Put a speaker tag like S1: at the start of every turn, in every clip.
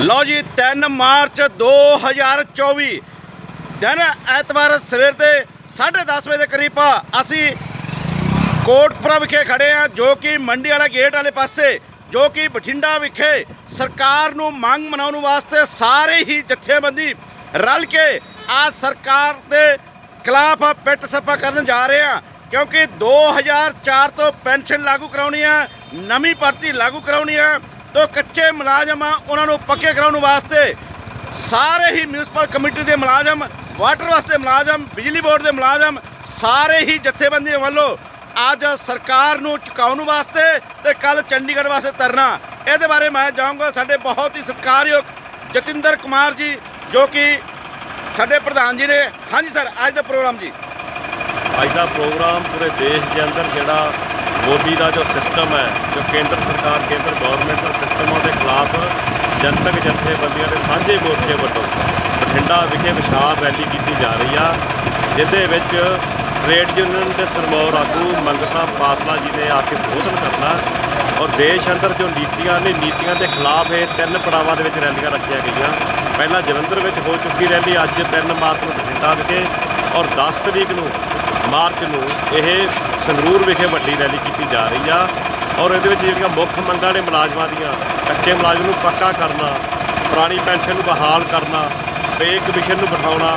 S1: ਲਓ ਜੀ 3 ਮਾਰਚ 2024 ਦਿਨ ਐਤਵਾਰ ਸਵੇਰ ਦੇ 10:30 ਵਜੇ ਦੇ ਕਰੀਬ ਅਸੀਂ ਕੋਟਪੁਰਾ ਵਿਖੇ ਖੜੇ ਆ, ਜੋ ਕਿ ਮੰਡੀ ਵਾਲਾ ਗੇਟ ਵਾਲੇ ਪਾਸੇ, ਜੋ ਕਿ ਬਠਿੰਡਾ ਵਿਖੇ ਸਰਕਾਰ ਨੂੰ ਮੰਗ ਮਨਾਉਣ ਵਾਸਤੇ ਸਾਰੇ ਹੀ ਜਥੇਬੰਦੀ ਰਲ ਕੇ ਆ ਸਰਕਾਰ ਦੇ ਖਿਲਾਫ ਪਿੱਟ ਸੱਪਾ ਕਰਨ ਜਾ ਰਹੇ ਆ, ਕਿਉਂਕਿ 2004 ਤੋਂ ਪੈਨਸ਼ਨ ਲਾਗੂ ਕਰਾਉਣੀ ਆ, ਨਵੀਂ ਭਰਤੀ ਲਾਗੂ ਕਰਾਉਣੀ ਆ ਜੋ ਕੱਚੇ ਮੁਲਾਜ਼ਮ ਆ, ਉਹਨਾਂ ਨੂੰ ਪੱਕੇ ਕਰਾਉਣ ਵਾਸਤੇ। ਸਾਰੇ ਹੀ ਮਿਊਨਿਸਪਲ ਕਮੇਟੀ ਦੇ ਮੁਲਾਜ਼ਮ ਵਾਟਰ ਵਾਸਤੇ ਮੁਲਾਜ਼ਮ, ਬਿਜਲੀ ਬੋਰਡ ਦੇ ਮੁਲਾਜ਼ਮ, ਸਾਰੇ ਹੀ ਜਥੇਬੰਦੀਆਂ ਵੱਲੋਂ ਅੱਜ ਸਰਕਾਰ ਨੂੰ ਚੁਕਾਉਣ ਵਾਸਤੇ ਤੇ ਕੱਲ ਚੰਡੀਗੜ੍ਹ ਵਾਸਤੇ ਤਰਨਾ ਇਹਦੇ ਬਾਰੇ ਮੈਂ ਜਾਊਂਗਾ, ਸਾਡੇ ਬਹੁਤ ਹੀ ਸਤਿਕਾਰਯੋਗ ਜਤਿੰਦਰ ਕੁਮਾਰ ਜੀ, ਜੋ ਕਿ ਸਾਡੇ ਪ੍ਰਧਾਨ ਜੀ ਨੇ। ਹਾਂਜੀ, ਸਰ, ਅੱਜ ਦਾ ਪ੍ਰੋਗਰਾਮ ਜੀ।
S2: ਅੱਜ ਦਾ ਪ੍ਰੋਗਰਾਮ ਪੂਰੇ ਦੇਸ਼ ਦੇ ਅੰਦਰ ਜਿਹੜਾ ਮੋਦੀ ਦਾ ਜੋ ਸਿਸਟਮ ਹੈ, ਜੋ ਕੇਂਦਰ ਸਰਕਾਰ, ਕੇਂਦਰ ਗਵਰਨਮੈਂਟ ਦਾ ਸਿਸਟਮ ਉਹਦੇ ਖਿਲਾਫ ਜਨਤਕ ਜਥੇਬੰਦੀਆਂ ਦੇ ਸਾਂਝੇ ਮੋਰਚੇ ਵੱਲੋਂ ਬਠਿੰਡਾ ਵਿਖੇ ਵਿਸ਼ਾਲ ਰੈਲੀ ਕੀਤੀ ਜਾ ਰਹੀ ਆ, ਜਿਹਦੇ ਵਿੱਚ ਟ੍ਰੇਡ ਯੂਨੀਅਨ ਦੇ ਸਰਮੌਰ ਆਗੂ ਮੰਗਤਾ ਪਾਸਲਾ ਜੀ ਨੇ ਆ ਕੇ ਸੰਬੋਧਨ ਕਰਨਾ ਔਰ ਦੇਸ਼ ਅੰਦਰ ਜੋ ਨੀਤੀਆਂ ਨੇ, ਨੀਤੀਆਂ ਦੇ ਖਿਲਾਫ ਇਹ ਤਿੰਨ ਪੜਾਵਾਂ ਦੇ ਵਿੱਚ ਰੈਲੀਆਂ ਰੱਖੀਆਂ ਗਈਆਂ। ਪਹਿਲਾਂ ਜਲੰਧਰ ਵਿੱਚ ਹੋ ਚੁੱਕੀ ਰੈਲੀ ਅੱਜ 3 ਮਾਰਚ ਨੂੰ ਬਠਿੰਡਾ ਵਿਖੇ ਔਰ 10 ਤਰੀਕ ਨੂੰ ਮਾਰਚ ਨੂੰ ਇਹ ਸੰਗਰੂਰ ਵਿਖੇ ਵੱਡੀ ਰੈਲੀ ਕੀਤੀ ਜਾ ਰਹੀ ਆ ਔਰ ਇਹਦੇ ਵਿੱਚ ਜਿਹੜੀਆਂ ਮੁੱਖ ਮੰਗਾਂ ਨੇ ਮੁਲਾਜ਼ਮਾਂ ਦੀਆਂ, ਕੱਚੇ ਮੁਲਾਜ਼ਮ ਨੂੰ ਪੱਕਾ ਕਰਨਾ, ਪੁਰਾਣੀ ਪੈਨਸ਼ਨ ਨੂੰ ਬਹਾਲ ਕਰਨਾ, ਪੇ ਕਮਿਸ਼ਨ ਨੂੰ ਬਿਠਾਉਣਾ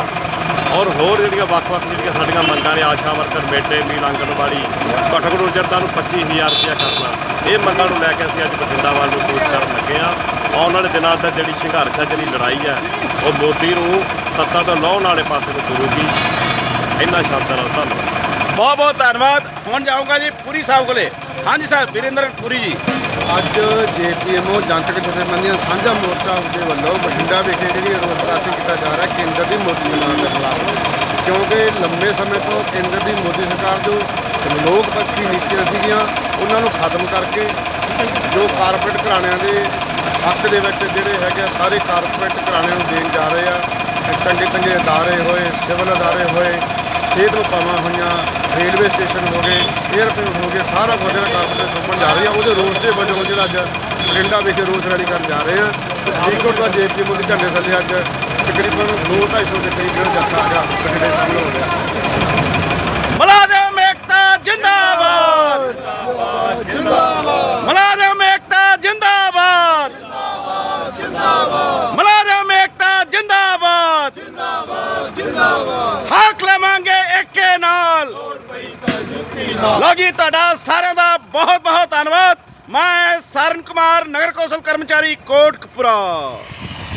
S2: ਔਰ ਹੋਰ ਜਿਹੜੀਆਂ ਵੱਖ-ਵੱਖ ਜਿਹੜੀਆਂ ਸਾਡੀਆਂ ਮੰਗਾਂ ਨੇ, ਆਸ਼ਾ ਵਰਕਰ ਮੇਟੇ ਮੀਲ ਆਂਗਣਵਾੜੀ ਘੱਟੋ ਘੱਟ ਉਜਰਤਾ ਨੂੰ 25000 ਰੁਪਇਆ ਕਰਨਾ, ਇਹ ਮੰਗਾਂ ਨੂੰ ਲੈ ਕੇ ਅਸੀਂ ਅੱਜ ਬਠਿੰਡਾ ਵੱਲ ਨੂੰ ਕੂਚ ਕਰਨ ਲੱਗੇ ਆ ਆਉਣ ਵਾਲੇ ਦਿਨਾਂ ਦਾ ਜਿਹੜੀ ਸੰਘਰਸ਼ ਹੈ ਜਿਹੜੀ ਲੜਾਈ ਹੈ ਉਹ ਮੋਦੀ ਨੂੰ ਸੱਤਾ ਤੋਂ ਲਾਹੁਣ ਵਾਲੇ ਪਾਸੇ ਨੂੰ ਤੁਰੂਗੀ ਇੰਨਾ ਸ਼ਬਦਾਂ ਨਾਲ ਧੰਨਵਾਦ।
S1: ਬਹੁਤ ਬਹੁਤ ਧੰਨਵਾਦ। ਹੁਣ ਜਾਊਂਗਾ ਜੀ ਪੁਰੀ ਸਾਹਿਬ ਕੋਲੇ। ਹਾਂਜੀ ਸਾਹਿਬ ਵੀਰਿੰਦਰ ਪੁਰੀ ਜੀ।
S3: ਅੱਜ ਜੇਪੀਐਮਓ ਜਨਤਕ ਜਥੇਬੰਦੀਆਂ ਸਾਂਝਾ ਮੋਰਚਾ ਦੇ ਵੱਲੋਂ ਬਠਿੰਡਾ ਵਿਖੇ ਜਿਹੜੀ ਰੋਸ ਪ੍ਰਦਰਸ਼ਨ ਕੀਤਾ ਜਾ ਰਿਹਾ ਕੇਂਦਰ ਦੀ ਮੋਦੀ ਸਰਕਾਰ ਦੇ ਖਿਲਾਫ। ਕਿਉਂਕਿ ਲੰਬੇ ਸਮੇਂ ਤੋਂ ਕੇਂਦਰ ਦੀ ਮੋਦੀ ਸਰਕਾਰ ਜੋ ਲੋਕ ਪੱਖੀ ਨੀਤੀਆਂ ਸੀਗੀਆਂ ਉਹਨਾਂ ਨੂੰ ਖਤਮ ਕਰਕੇ ਜੋ ਕਾਰਪੋਰੇਟ ਘਰਾਣਿਆਂ ਦੇ ਹੱਕ ਦੇ ਵਿੱਚ ਜਿਹੜੇ ਹੈਗੇ ਆ, ਸਾਰੇ ਕਾਰਪੋਰੇਟ ਘਰਾਣਿਆਂ ਨੂੰ ਦੇਣ ਜਾ ਰਹੇ ਆ ਚੰਗੇ ਚੰਗੇ ਅਦਾਰੇ ਹੋਏ ਸਿਵਲ ਅਦਾਰੇ ਹੋਏ ਸਿਹਤ ਵਿਭਾਵਾਂ ਹੋਈਆਂ ਰੇਲਵੇ ਸਟੇਸ਼ਨ ਹੋ ਗਏ 에ਅਰਪੋਰਟ ਹੋ ਗਏ ਸਾਰਾ ਕੁਝ ਜਿਹੜਾ ਕਾਰਪੋਰੇਟ ਸੌਂਪਣ ਜਾ ਰਹੀ ਆ। ਉਹਦੇ ਰੋਸ ਦੇ ਵਜੋਂ ਜਿਹੜਾ ਅੱਜ ਬਠਿੰਡਾ ਵਿਖੇ ਰੋਸ ਰੈਲੀ ਕਰਨ ਜਾ ਰਹੇ ਆ। ਫਰੀਦਕੋਟ ਦਾ ਜੇਪੀ ਦੇ ਝੰਡੇ ਥੱਲੇ ਅੱਜ ਤਕਰੀਬਨ 2-250 ਦੇ ਕਰੀਬ ਜਿਹੜਾ ਜੱਥਾ ਹੈਗਾ ਬਠਿੰਡੇ ਸ਼ਾਮਲ ਹੋ ਰਿਹਾ।
S1: ਮੁਲਾਜ਼ਮ ਏਕਤਾ ਜਿੰਦਾਬਾਦ। ਮੁਲਾਜ਼ਮ ਏਕਤਾ ਜਿੰਦਾਬਾਦ। ਮੁਲਾਜ਼ਮ ਏਕਤਾ ਜਿੰਦਾਬਾਦ। ਹੱਕ ਲਵਾਂਗੇ ਏਕੇ ਨਾਲ ਲਓ ਜੀ, ਤੁਹਾਡਾ ਸਾਰਿਆਂ ਦਾ ਬਹੁਤ ਬਹੁਤ ਧੰਨਵਾਦ। ਮੈਂ ਸਰਨ ਕੁਮਾਰ, ਨਗਰ ਕੌਂਸਲ ਕਰਮਚਾਰੀ ਕੋਟਕਪੁਰਾ।